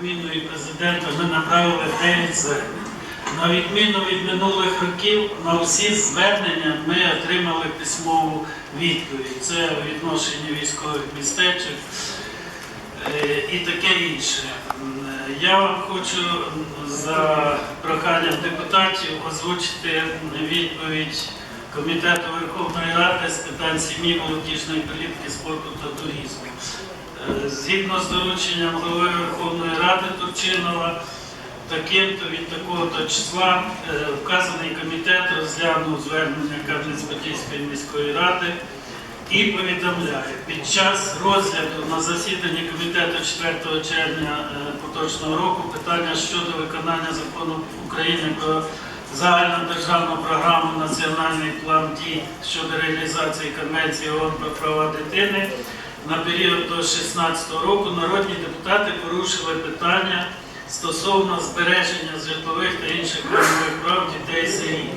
Кабміну і президента ми направили 9 звернень. На відміну від минулих років, на всі звернення ми отримали письмову відповідь. Це відношення військових містечок е, і таке інше. Я вам хочу за проханням депутатів озвучити відповідь Комітету Верховної Ради з питань сім'ї, молодіжної політики, спорту та туризму. Згідно з дорученням голови Верховної Ради Турчинова, таким-то від такого-то числа е, вказаний комітет розглянув звернення Кам'янець-Подільської міської ради і повідомляє, під час розгляду на засіданні комітету 4 червня е, поточного року питання щодо виконання закону України про загальнодержавну програму Національний план дій щодо реалізації Конвенції ООН про права дитини на період до 2016 року народні депутати порушили питання стосовно збереження житлових та інших правових прав дітей сиріт.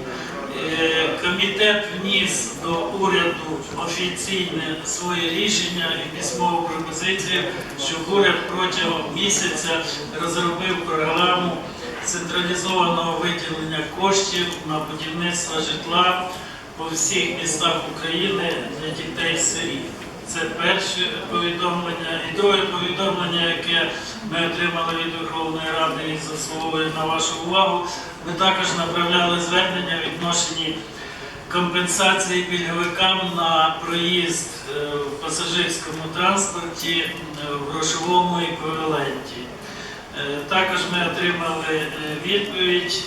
Е, Комітет вніс до уряду офіційне своє рішення і письмову пропозицію, щоб уряд протягом місяця розробив програму централізованого виділення коштів на будівництво житла по всіх містах України для дітей сиріт. Це перше повідомлення. І друге повідомлення, яке ми отримали від Верховної Ради і заслуговує на вашу увагу. Ми також направляли звернення відношенні компенсації пільговикам на проїзд е, в пасажирському транспорті е, в грошовому еквіваленті. Е, Також ми отримали відповідь.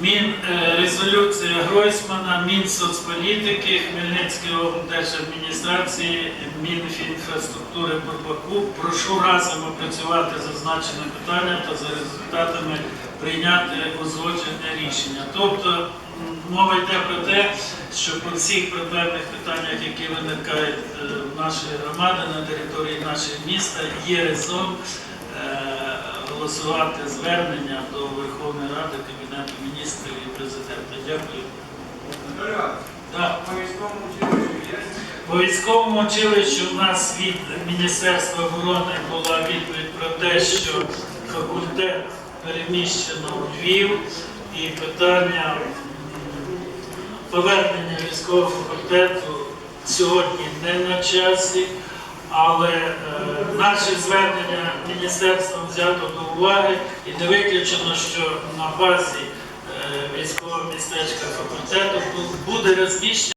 Мін е, резолюція Гройсмана, Мінсоцполітики, Хмельницької облдержадміністрації, Мінфінфраструктури Бурбаку. Прошу разом опрацювати зазначене питання та за результатами прийняти узгоджене рішення. Тобто мова йде про те, що по всіх проблемних питаннях, які виникають е, в нашій громаді на території нашого міста, є резон голосувати звернення до Верховної Ради, Кабінету міністрів і президента. Дякую. По військовому? По училищу у нас від Міністерства оборони була відповідь про те, що факультет переміщено у Львів і питання повернення військового факультету сьогодні не на часі, але е, наші звернення міністерством взято до уваги і не виключено, що на базі е, військового містечка факультету буде розміщено.